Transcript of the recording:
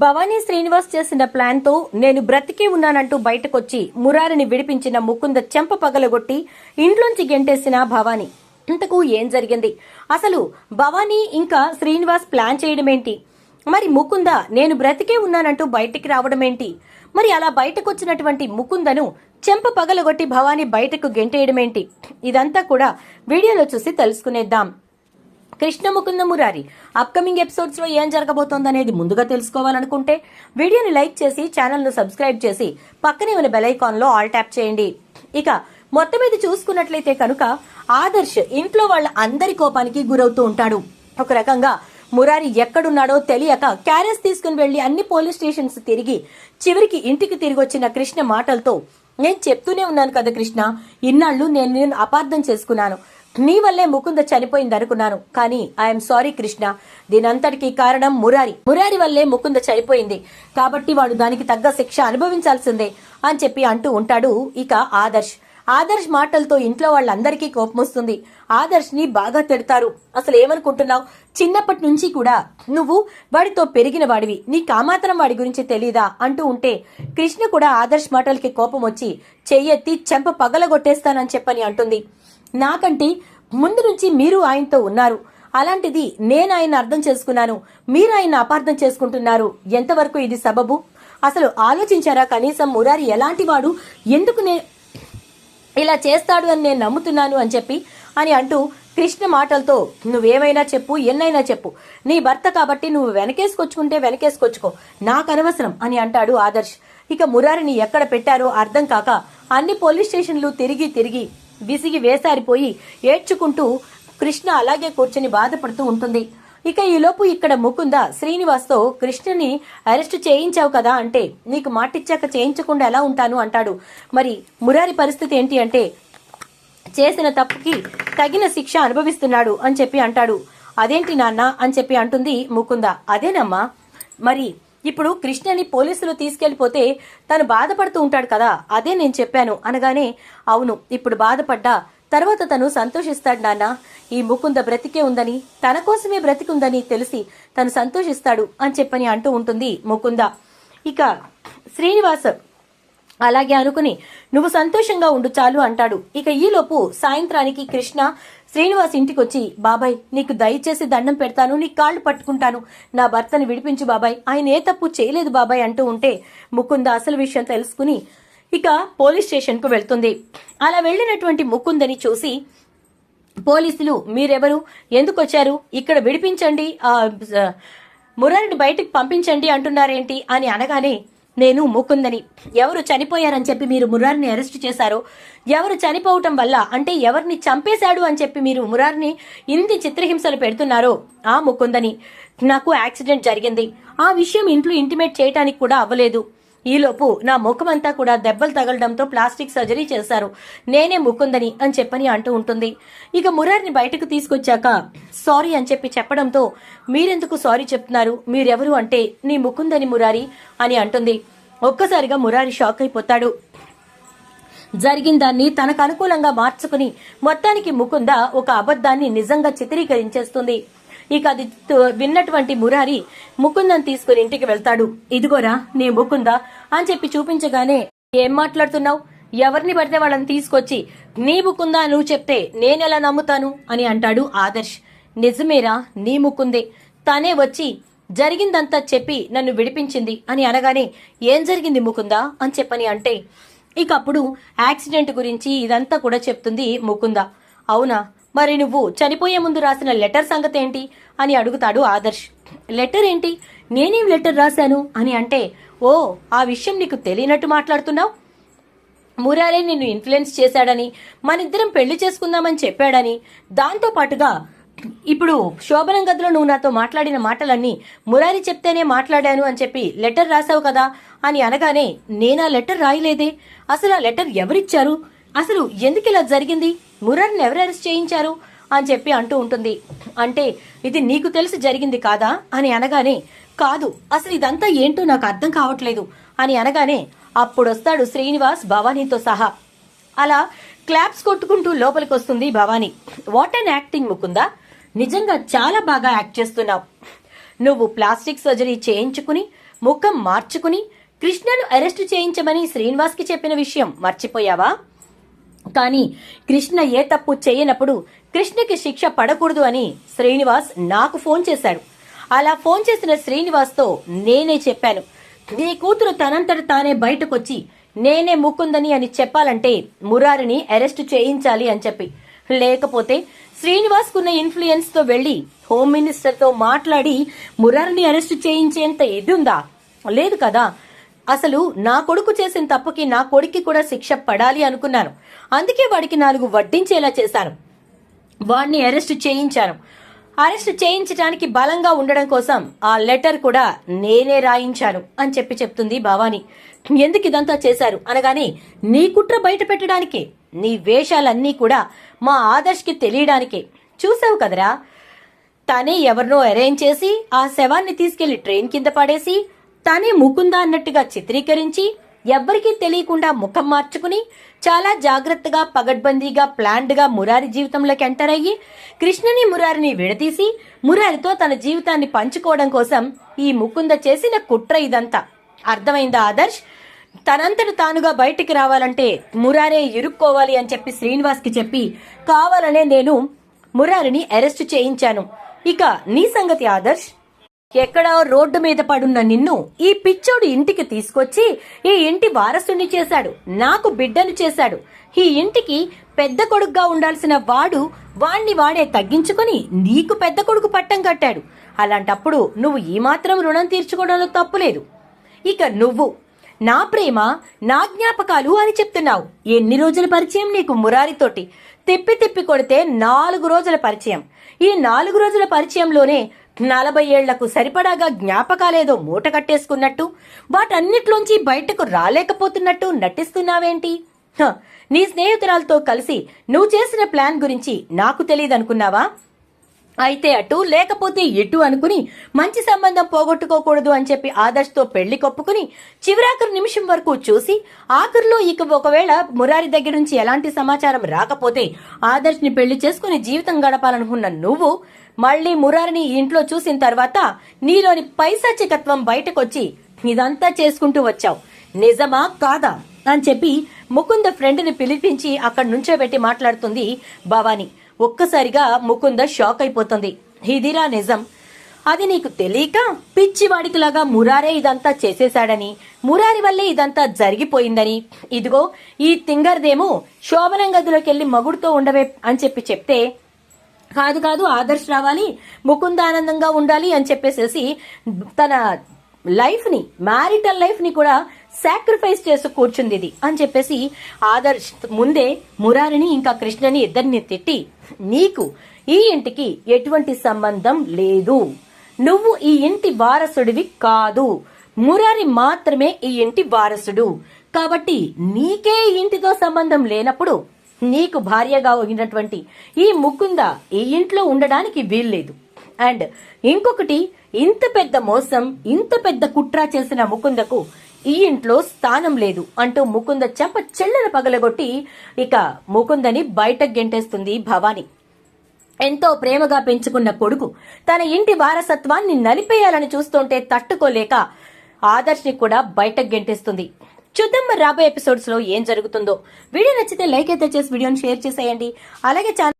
భవానీ శ్రీనివాస్ చేసిన ప్లాన్తో నేను బ్రతికే ఉన్నానంటూ బయటకొచ్చి మురారిని విడిపించిన ముకుంద చెంప పగలగొట్టి ఇంట్లోంచి గెంటేసిన భవానీ. ఇంతకు ఏం జరిగింది? అసలు భవానీ ఇంకా శ్రీనివాస్ ప్లాన్ చేయడమేంటి? మరి ముకుంద నేను బ్రతికే ఉన్నానంటూ బయటికి రావడమేంటి? మరి అలా బయటకొచ్చినటువంటి ముకుందను చెంప పగలగొట్టి భవానీ బయటకు గెంటేయడమేంటి? ఇదంతా కూడా వీడియోలో చూసి తెలుసుకునేద్దాం. కృష్ణముకుంద మురారి అప్కమింగ్ ఎపిసోడ్స్లో ఏం జరగబోతోందనేది ముందుగా తెలుసుకోవాలనుకుంటే వీడియోని లైక్ చేసి ఛానల్ను సబ్స్క్రైబ్ చేసి పక్కనే ఉన్న బెల్లో ఆల్ ట్యాప్ చేయండి. ఇక మొత్తం మీద చూసుకున్నట్లయితే కనుక ఆదర్శ్ ఇంట్లో వాళ్ళ అందరి కోపానికి గురవుతూ ఉంటాడు. ఒక రకంగా మురారి ఎక్కడున్నాడో తెలియక క్యారెస్ తీసుకుని వెళ్ళి అన్ని పోలీస్ స్టేషన్స్ తిరిగి చివరికి ఇంటికి తిరిగి వచ్చిన కృష్ణ మాటలతో నేను చెప్తూనే ఉన్నాను కదా కృష్ణ ఇన్నాళ్ళు నేను నేను అపార్థం చేసుకున్నాను. నీ వల్లే ముకుంద చనిపోయింది అనుకున్నాను. కానీ ఐఎమ్ సారీ కృష్ణ దీనంతటికి కారణం మురారి. మురారి వల్లే ముకుంద చనిపోయింది. కాబట్టి వాడు దానికి తగ్గ శిక్ష అనుభవించాల్సిందే అని చెప్పి అంటూ ఉంటాడు ఇక ఆదర్శ్. ఆదర్శ్ మాటలతో ఇంట్లో వాళ్ళందరికీ కోపం వస్తుంది. ఆదర్శ్ని బాగా తిడతారు. అసలు ఏమనుకుంటున్నావు? చిన్నప్పటి నుంచి కూడా నువ్వు వాడితో పెరిగిన వాడివి. నీ కామాత్రం వాడి గురించి తెలీదా? అంటూ ఉంటే కృష్ణ కూడా ఆదర్శ్ మాటలకి కోపం వచ్చి చెయ్యెత్తి చెంప పగలగొట్టేస్తానని చెప్పని అంటుంది. నాకంటే ముందు నుంచి మీరు ఆయనతో ఉన్నారు. అలాంటిది నేను ఆయన అర్థం చేసుకున్నాను. మీరు ఆయన అపార్థం చేసుకుంటున్నారు. ఎంతవరకు ఇది సబబు? అసలు ఆలోచించారా? కనీసం మురారి ఎలాంటి వాడు? ఎందుకు నే ఇలా చేస్తాడు అని నేను నమ్ముతున్నాను అని చెప్పి అని అంటూ కృష్ణ మాటలతో నువ్వేమైనా చెప్పు ఎన్నైనా చెప్పు. నీ భర్త కాబట్టి నువ్వు వెనకేసుకొచ్చుకుంటే వెనకేసుకొచ్చుకో. నాకు అనవసరం అని అంటాడు ఆదర్శ్. ఇక మురారిని ఎక్కడ పెట్టారో అర్థం కాక అన్ని పోలీస్ స్టేషన్లు తిరిగి తిరిగి విసిగి వేసారిపోయి ఏడ్చుకుంటూ కృష్ణ అలాగే కూర్చుని బాధపడుతూ ఉంటుంది. ఇక ఈలోపు ఇక్కడ ముకుంద శ్రీనివాస్తో కృష్ణని అరెస్ట్ చేయించావు కదా అంటే నీకు మాటిచ్చాక చేయించకుండా ఎలా ఉంటాను? అంటాడు. మరి మురారి పరిస్థితి ఏంటి అంటే చేసిన తప్పుకి తగిన శిక్ష అనుభవిస్తున్నాడు అని చెప్పి అంటాడు. అదేంటి నాన్న? అని చెప్పి అంటుంది ముకుంద. అదేనమ్మా మరి ఇప్పుడు కృష్ణని పోలీసులు తీసుకెళ్ళిపోతే తను బాధపడుతూ ఉంటాడు కదా అదే నేను చెప్పాను అనగానే అవును ఇప్పుడు బాధపడ్డా తర్వాత తను సంతోషిస్తాడు నాన్న. ఈ ముకుంద బ్రతికే ఉందని తన కోసమే బ్రతికుందని తెలిసి తను సంతోషిస్తాడు అని చెప్పని అంటూ ఉంటుంది ముకుంద. ఇక శ్రీనివాస్ అలాగే అనుకుని నువ్వు సంతోషంగా ఉండు చాలు అంటాడు. ఇక ఈలోపు సాయంత్రానికి కృష్ణ శ్రీనివాస్ ఇంటికొచ్చి బాబాయ్ నీకు దయచేసి దండం పెడతాను నీ కాళ్ళు పట్టుకుంటాను. నా భర్తని విడిపించు బాబాయ్. ఆయన ఏ తప్పు చేయలేదు బాబాయ్ అంటూ ఉంటే ముకుంద అసలు విషయం తెలుసుకుని ఇక పోలీస్ స్టేషన్కు వెళ్తుంది. అలా వెళ్ళినటువంటి ముకుందని చూసి పోలీసులు మీరెవరు? ఎందుకు వచ్చారు ఇక్కడ విడిపించండి ఆ, మురారిని బయటకు పంపించండి అంటున్నారేంటి? అని అనగానే నేను ముకుందని. ఎవరు చనిపోయారని చెప్పి మీరు మురారిని అరెస్ట్ చేశారో? ఎవరు చనిపోవటం వల్ల అంటే ఎవరిని చంపేశాడు అని చెప్పి మీరు మురారిని ఇన్ని చిత్రహింసలు పెడుతున్నారో? ఆ ముకుందని. నాకు యాక్సిడెంట్ జరిగింది. ఆ విషయం ఇంట్లో ఇంటిమేట్ చేయటానికి కూడా అవ్వలేదు. ఈలోపు నా ముఖమంతా కూడా దెబ్బలు తగలడంతో ప్లాస్టిక్ సర్జరీ చేశారు. నేనే ముకుందని అని చెప్పని అంటూ ఉంటుంది. ఇక మురారిని బయటకు తీసుకొచ్చాక సారీ అని చెప్పి చెప్పడంతో మీరెందుకు సారీ చెప్తున్నారు? మీరెవరు అంటే నీ ముకుందని మురారి అని అంటుంది. ఒక్కసారిగా మురారి షాక్ అయిపోతాడు. జరిగిన దాన్ని తనకు అనుకూలంగా మార్చుకుని మొత్తానికి ముకుంద ఒక అబద్ధాన్ని నిజంగా చిత్రీకరించేస్తుంది. ఇక అది విన్నటువంటి మురారి ముకుందని తీసుకుని ఇంటికి వెళ్తాడు. ఇదిగోరా నీ ముకుంద అని చెప్పి చూపించగానే ఏం మాట్లాడుతున్నావు? ఎవరిని పడితే వాళ్ళని తీసుకొచ్చి నీ ముకుందా నువ్వు చెప్తే నేనెలా నమ్ముతాను? అని అంటాడు ఆదర్శ్. నిజమేరా నీ ముకుందే. తనే వచ్చి జరిగిందంతా చెప్పి నన్ను విడిపించింది అని అనగానే ఏం జరిగింది ముకుందా అని చెప్పని అంటే ఇక అప్పుడు యాక్సిడెంట్ గురించి ఇదంతా కూడా చెప్తుంది ముకుంద. అవునా? మరి నువ్వు చనిపోయే ముందు రాసిన లెటర్ సంగతి ఏంటి అని అడుగుతాడు ఆదర్శ్. లెటర్ ఏంటి? నేనేం లెటర్ రాశాను? అని అంటే ఓ ఆ విషయం నీకు తెలియనట్టు మాట్లాడుతున్నావు? మురారే నిన్ను ఇన్ఫ్లుయెన్స్ చేశాడని మనిద్దరం పెళ్ళి చేసుకుందామని చెప్పాడని దాంతో పాటుగా ఇప్పుడు శోభనం గదిలో నువ్వు నాతో మాట్లాడిన మాటలన్నీ మురారి చెప్తేనే మాట్లాడాను అని చెప్పి లెటర్ రాసావు కదా? అని అనగానే నేనా లెటర్ రాయలేదే? అసలు ఆ లెటర్ ఎవరిచ్చారు? అసలు ఎందుకు ఇలా జరిగింది? మురర్ని ఎవరు అరెస్ట్ చేయించారు అని చెప్పి అంటూ ఉంటుంది. అంటే ఇది నీకు తెలిసి జరిగింది కాదా అని అనగానే కాదు అసలు ఇదంతా ఏంటో నాకు అర్థం కావట్లేదు అని అనగానే అప్పుడొస్తాడు శ్రీనివాస్ భవానీతో సహా. అలా క్లాప్స్ కొట్టుకుంటూ లోపలికి వస్తుంది Bhavani. What an acting Mukunda? నిజంగా చాలా బాగా యాక్ట్ చేస్తున్నావు. నువ్వు ప్లాస్టిక్ సర్జరీ చేయించుకుని ముఖం మార్చుకుని కృష్ణను అరెస్టు చేయించమని శ్రీనివాస్కి చెప్పిన విషయం మర్చిపోయావా? కానీ కృష్ణ ఏ తప్పు చేయనప్పుడు కృష్ణకి శిక్ష పడకూడదు అని శ్రీనివాస్ నాకు ఫోన్ చేశాడు. అలా ఫోన్ చేసిన శ్రీనివాస్తో నేనే చెప్పాను. నీ కూతురు తనంతట తానే బయటకొచ్చి నేనే ముక్కుందని అని చెప్పాలంటే మురారిని అరెస్ట్ చేయించాలి అని చెప్పి. లేకపోతే శ్రీనివాస్ కున్న ఇన్ఫ్లుయెన్స్తో వెళ్ళి హోమ్ మినిస్టర్తో మాట్లాడి మురారిని అరెస్ట్ చేయించేంత ఇది ఉందా లేదు కదా. అసలు నా కొడుకు చేసిన తప్పుకి నా కొడుక్కి కూడా శిక్ష పడాలి అనుకున్నాను. అందుకే వాడికి నాలుగు వడ్డించేలా చేశాను. వాడిని అరెస్ట్ చేయించాను. అరెస్ట్ చేయించడానికి బలంగా ఉండడం కోసం ఆ లెటర్ కూడా నేనే రాయించాను అని చెప్పి చెప్తుంది భవాని. ఎందుకు ఇదంతా చేశారు? అనగానే నీ కుట్ర బయట పెట్టడానికే నీ వేషాలన్నీ కూడా మా ఆదర్శ్కి తెలియడానికే. చూసావు కదరా? తనే ఎవరినో అరేంజ్ చేసి ఆ శవాన్ని తీసుకెళ్ళి ట్రైన్ కింద పడేసి తనే ముకుంద అన్నట్టుగా చిత్రీకరించి ఎవ్వరికీ తెలియకుండా ముఖం మార్చుకుని చాలా జాగ్రత్తగా పగడ్బందీగా ప్లాన్డ్గా మురారి జీవితంలోకి ఎంటర్ అయ్యి కృష్ణని మురారిని విడదీసి మురారితో తన జీవితాన్ని పంచుకోవడం కోసం ఈ ముకుంద చేసిన కుట్ర ఇదంతా. అర్థమైందా ఆదర్శ్? తనంతట తానుగా బయటికి రావాలంటే మురారే ఇరుక్కోవాలి అని చెప్పి శ్రీనివాస్కి చెప్పి కావాలనే నేను మురారిని అరెస్ట్ చేయించాను. ఇక నీ సంగతి ఆదర్శ్? ఎక్కడో రోడ్డు మీద పడున్న నిన్ను ఈ పిచ్చోడు ఇంటికి తీసుకొచ్చి ఈ ఇంటి వారసుని చేశాడు నాకు బిడ్డను చేశాడు. ఈ ఇంటికి పెద్ద కొడుకుగా ఉండాల్సిన వాడు వాణ్ణి వాడే తగ్గించుకుని నీకు పెద్ద కొడుకు పట్టం కట్టాడు. అలాంటప్పుడు నువ్వు ఈ మాత్రం రుణం తీర్చుకోవడంలో తప్పులేదు. ఇక నువ్వు నా ప్రేమ నా జ్ఞాపకాలు అని చెప్తున్నావు. ఎన్ని రోజుల పరిచయం నీకు మురారితోటి? తిప్పి తిప్పి కొడితే నాలుగు రోజుల పరిచయం. ఈ నాలుగు రోజుల పరిచయంలోనే నలభై ఏళ్ళకు సరిపడాగా జ్ఞాపకాలేదో మూట కట్టేసుకున్నట్టు వాటన్నిట్లోంచి బయటకు రాలేకపోతున్నట్టు నటిస్తున్నావేంటి? హ, నీ స్నేహితురాలతో కలిసి నువ్వు చేసిన ప్లాన్ గురించి నాకు తెలియదనుకున్నావా అయితే అటు లేకపోతే ఇటు అనుకుని మంచి సంబంధం పోగొట్టుకోకూడదు అని చెప్పి ఆదర్శ్తో పెళ్ళి కొప్పుకుని చివరాఖరు నిమిషం వరకు చూసి ఆఖరిలో ఇక ఒకవేళ మురారి దగ్గర నుంచి ఎలాంటి సమాచారం రాకపోతే ఆదర్శ్ని పెళ్ళి చేసుకుని జీవితం గడపాలనుకున్న నువ్వు మళ్ళీ మురారిని ఇంట్లో చూసిన తర్వాత నీలోని పైశాచికత్వం బయటకొచ్చి ఇదంతా చేసుకుంటూ వచ్చావు. నిజమా కాదా? అని చెప్పి ముకుంద ఫ్రెండ్ని పిలిపించి అక్కడ నుంచోబెట్టి మాట్లాడుతుంది భవాని. ఒక్కసారిగా ముకుంద షాక్ అయిపోతుంది. ఇదిరా నిజం. అది నీకు తెలియక పిచ్చివాడికిలాగా మురారే ఇదంతా చేసేశాడని మురారి వల్లే ఇదంతా జరిగిపోయిందని. ఇదిగో ఈ తింగర్దేమో శోభనం గదిలోకి వెళ్ళి మగుడుతో ఉండవే అని చెప్పి చెప్తే కాదు కాదు ఆదర్శ్ రావాలి ముకుందానందంగా ఉండాలి అని చెప్పేసేసి తన లైఫ్ని మ్యారిటల్ లైఫ్ని కూడా సాక్రిఫైస్ చేసి కూర్చుంది ఇది అని చెప్పేసి ఆదర్శ్ ముందే మురారిని ఇంకా కృష్ణని ఇద్దరిని తిట్టి నీకు ఈ ఇంటికి ఎటువంటి సంబంధం లేదు. నువ్వు ఈ ఇంటి వారసుడివి కాదు. మురారి మాత్రమే ఈ ఇంటి వారసుడు. కాబట్టి నీకే ఈ ఇంటితో సంబంధం లేనప్పుడు నీకు భార్యగా ఉన్నటువంటి ఈ ముకుంద ఈ ఇంట్లో ఉండడానికి వీల్లేదు. అండ్ ఇంకొకటి ఇంత పెద్ద మోసం ఇంత పెద్ద కుట్ర చేసిన ముకుందకు ఈ ఇంట్లో స్థానం లేదు అంటూ ముకుంద చెంప చెల్లెన పగలగొట్టి ఇక ముకుందని బయటకు గెంటేస్తుంది భవాని. ఎంతో ప్రేమగా పెంచుకున్న కొడుకు తన ఇంటి వారసత్వాన్ని నలిపేయాలని చూస్తుంటే తట్టుకోలేక ఆదర్శ్ని కూడా బయటకు గెంటేస్తుంది. చూద్దాం మరి రాబోయే ఎపిసోడ్స్లో ఏం జరుగుతుందో. వీడియో నచ్చితే లైక్ అయితే చేసి వీడియోని షేర్ చేసేయండి. అలాగే ఛానల్